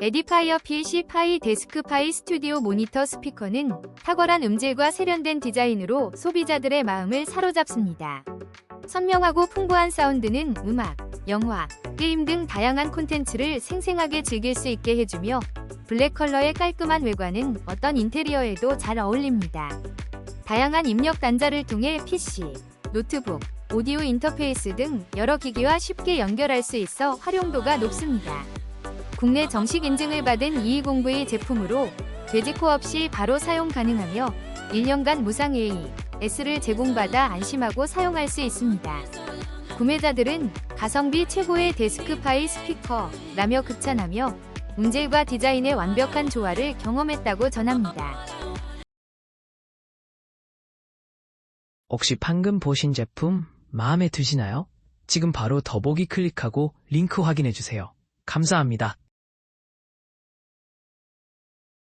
에디파이어 PC-파이 데스크 파이 스튜디오 모니터 스피커는 탁월한 음질과 세련된 디자인으로 소비자들의 마음을 사로잡습니다. 선명하고 풍부한 사운드는 음악, 영화, 게임 등 다양한 콘텐츠를 생생하게 즐길 수 있게 해주며 블랙 컬러의 깔끔한 외관은 어떤 인테리어에도 잘 어울립니다. 다양한 입력 단자를 통해 PC, 노트북, 오디오 인터페이스 등 여러 기기와 쉽게 연결할 수 있어 활용도가 높습니다. 국내 정식 인증을 받은 2209의 제품으로 돼지코 없이 바로 사용 가능하며 1년간 무상 AS를 제공받아 안심하고 사용할 수 있습니다. 구매자들은 가성비 최고의 데스크파이 스피커라며 극찬하며 음질과 디자인의 완벽한 조화를 경험했다고 전합니다. 혹시 방금 보신 제품 마음에 드시나요? 지금 바로 더보기 클릭하고 링크 확인해 주세요. 감사합니다.